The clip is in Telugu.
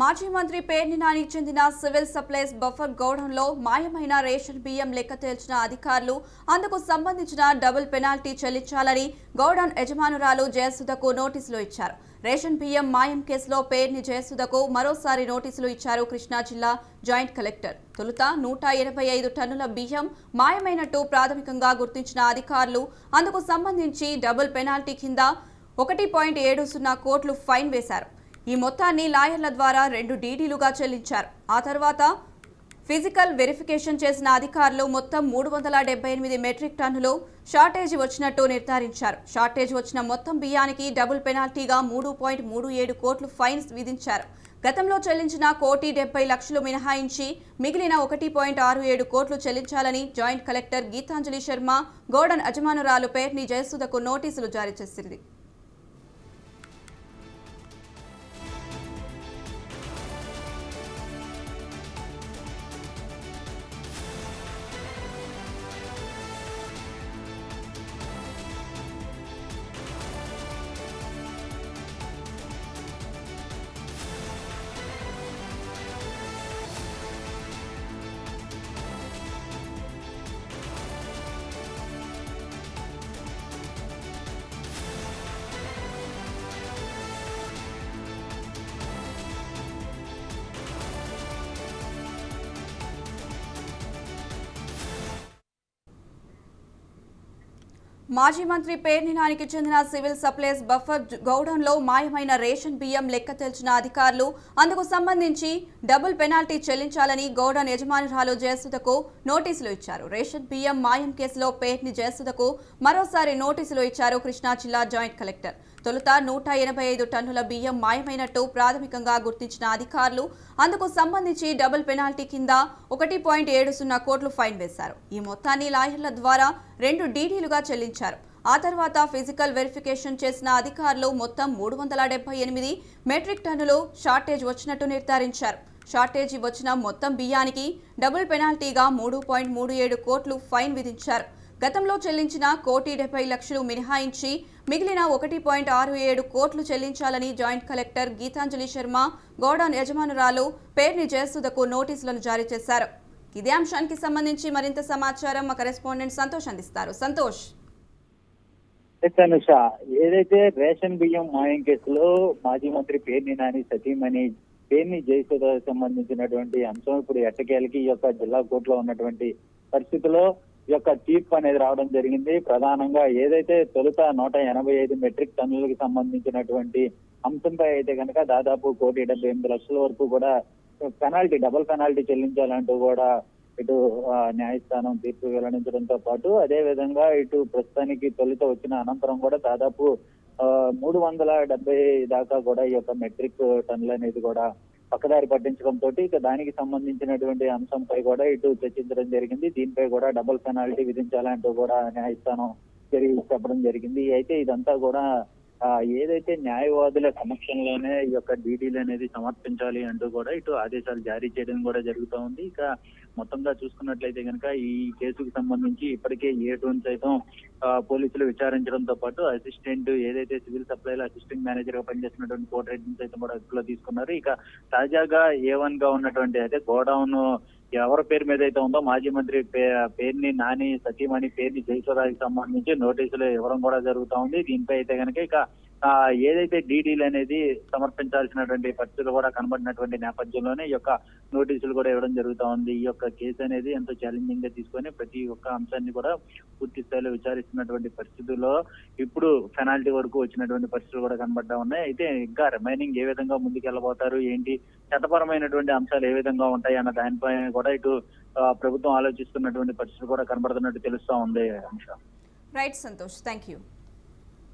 మాజీ మంత్రి పేర్ని నానికి చెందిన సివిల్ సప్లైస్ బఫర్ గౌడంలో మాయమైన రేషన్ బియ్యం లెక్క తేల్చిన అధికారులు అందుకు సంబంధించిన డబుల్ పెనాల్టీ చెల్లించాలని గౌడన్ యజమానురాలు జయసుధకు నోటీసులు ఇచ్చారు. రేషన్ బియ్యం మాయం కేసులో పేర్ని జయసుధకు మరోసారి నోటీసులు ఇచ్చారు కృష్ణా జిల్లా జాయింట్ కలెక్టర్. తొలుత నూట ఎనభై ఐదు టన్నుల బియ్యం మాయమైనట్టు ప్రాథమికంగా గుర్తించిన అధికారులు అందుకు సంబంధించి డబుల్ పెనాల్టీ కింద ఒకటి పాయింట్ ఏడు సున్నా కోట్లు ఫైన్ వేశారు. ఈ మొత్తాన్ని లాయర్ల ద్వారా రెండు డీడీలుగా చెల్లించారు. ఆ తర్వాత ఫిజికల్ వెరిఫికేషన్ చేసిన అధికారులు మొత్తం మూడు వందల డెబ్బై ఎనిమిది మెట్రిక్ టన్నులు షార్టేజ్ వచ్చినట్టు నిర్ధారించారు. షార్టేజ్ వచ్చిన మొత్తం బియ్యానికి డబుల్ పెనాల్టీగా మూడు పాయింట్ మూడు ఏడు కోట్లు ఫైన్స్ విధించారు. గతంలో చెల్లించిన కోటి డెబ్బై లక్షలు మినహాయించి మిగిలిన ఒకటి పాయింట్ ఆరు ఏడు కోట్లు చెల్లించాలని joint collector Geethanjali Sharma godown అజమానురాలు Perni జయసుధకు నోటీసులు జారీ చేసింది. మాజీ మంత్రి పేర్ని నానికి చెందిన సివిల్ సప్లైస్ బఫర్ గౌడంలో మాయమైన రేషన్ బియ్యం లెక్క తెల్చిన అధికారులు అందుకు సంబంధించి డబుల్ పెనాల్టీ చెల్లించాలని గౌడన్ యజమానురాలు జయసుధకు నోటీసులు ఇచ్చారు. రేషన్ బియ్యం మాయం కేసులో పేర్ని జయసుధకు మరోసారి నోటీసులు ఇచ్చారు కృష్ణా జిల్లా జాయింట్ కలెక్టర్. తొలుత నూట ఎనభై ఐదు టన్నుల బియ్యం మాయమైనట్టు ప్రాథమికంగా గుర్తించిన అధికారులు అందుకు సంబంధించి డబుల్ పెనాల్టీ కింద ఒకటి పాయింట్ ఏడు సున్నా కోట్లు ఫైన్ వేశారు. ఈ మొత్తాన్ని లాయర్ల ద్వారా రెండు డీడీలుగా చెల్లించారు. ఆ తర్వాత ఫిజికల్ వెరిఫికేషన్ చేసిన అధికారులు మొత్తం మూడు వందల డెబ్బై ఎనిమిది మెట్రిక్ టన్నులు షార్టేజ్ వచ్చినట్టు నిర్ధారించారు. షార్టేజీ వచ్చిన మొత్తం బియ్యానికి డబుల్ పెనాల్టీగా మూడు పాయింట్ మూడు ఏడు కోట్లు ఫైన్ విధించారు. గతంలో చెల్లించిన కోటి డెబ్బై లక్షలు మినహాయించి మిగిలిన ఒకటి పాయింట్ ఆరు ఏడు కోట్లు చెల్లించాలని joint collector Geetanjali Sharma godown యజమానురాలు పేర్ని జయసుధకు నోటీసులను జారీ చేశారు. ఇదే అంశానికి సంబంధించి మరింత సమాచారం మా కరెస్పాండెంట్ సంతోష్ అందిస్తారు. సంతోష్! తనుష అనుష ఏదైతే రేషన్ బియ్యం మాయం కేసులో మాజీ మంత్రి పేర్ని నాని సతీమణి పేర్ని జయసుధ సంబంధించినటువంటి అంశం ఇప్పుడు ఎట్టకేలకి ఈ యొక్క జిల్లా కోర్టులో ఉన్నటువంటి పరిస్థితిలో ఈ యొక్క తీర్పు అనేది రావడం జరిగింది. ప్రధానంగా ఏదైతే తొలుత నూట ఎనభై ఐదు మెట్రిక్ టన్నులకు సంబంధించినటువంటి అంశంపై అయితే కనుక దాదాపు కోటి డెబ్బై ఎనిమిది లక్షల వరకు కూడా పెనాల్టీ డబుల్ పెనాల్టీ చెల్లించాలంటూ కూడా ఇటు న్యాయస్థానం తీర్పు వెల్లడించడంతో పాటు అదే విధంగా ఇటు ప్రస్తుతానికి తొలుత వచ్చిన అనంతరం కూడా దాదాపు మూడు వందల డెబ్బై దాకా కూడా ఈ యొక్క మెట్రిక్ టన్నులు అనేది కూడా పక్కదారి పట్టించడంతో ఇక దానికి సంబంధించినటువంటి అంశంపై కూడా ఇటు చర్చించడం జరిగింది. దీనిపై కూడా డబుల్ పెనాల్టీ విధించాలంటూ కూడా న్యాయస్థానం జరిగి చెప్పడం జరిగింది. అయితే ఇదంతా కూడా ఏదైతే న్యాయవాదుల సమక్షంలోనే ఈ యొక్క డీడీలు అనేది సమర్పించాలి అంటూ కూడా ఇటు ఆదేశాలు జారీ చేయడం కూడా జరుగుతూ ఉంది. ఇక మొత్తంగా చూసుకున్నట్లయితే కనుక ఈ కేసుకు సంబంధించి ఇప్పటికే ఏ సైతం పోలీసులు విచారించడంతో పాటు అసిస్టెంట్ ఏదైతే సివిల్ సప్లైలో అసిస్టెంట్ మేనేజర్గా పనిచేస్తున్నటువంటి కోటరెడ్డిని సైతం కూడా అదుపులో తీసుకున్నారు. ఇక తాజాగా ఏ వన్గా ఉన్నటువంటి అయితే గోడౌన్ ఎవరి పేరు మీద అయితే ఉందో మాజీ మంత్రి పే- పేరుని నాని సతీమణి పేరుని జయసురాకి సంబంధించి నోటీసులు ఇవ్వడం కూడా జరుగుతూ ఉంది. దీనిపై అయితే కనుక ఇక ఏదైతే డీడీలు అనేది సమర్పించాల్సినటువంటి పరిస్థితులు కూడా కనబడినటువంటి నేపథ్యంలోనే ఈ యొక్క నోటీసులు కూడా ఇవ్వడం జరుగుతూ ఉంది. ఈ యొక్క కేసు అనేది ఎంతో ఛాలెంజింగ్గా తీసుకొని ప్రతి ఒక్క అంశాన్ని కూడా పూర్తి స్థాయిలో విచారిస్తున్నటువంటి పరిస్థితుల్లో ఇప్పుడు పెనాల్టీ వరకు వచ్చినటువంటి పరిస్థితులు కూడా కనబడతా ఉన్నాయి. అయితే ఇంకా రిమైనింగ్ ఏ విధంగా ముందుకు వెళ్ళబోతారు ఏంటి? చట్టపరమైనటువంటి అంశాలు ఏ విధంగా ఉంటాయి అన్న దానిపై కూడా ఇటు ప్రభుత్వం ఆలోచిస్తున్నటువంటి పరిస్థితులు కూడా కనబడుతున్నట్టు తెలుస్తా ఉంది అంశం. Right Santosh thank you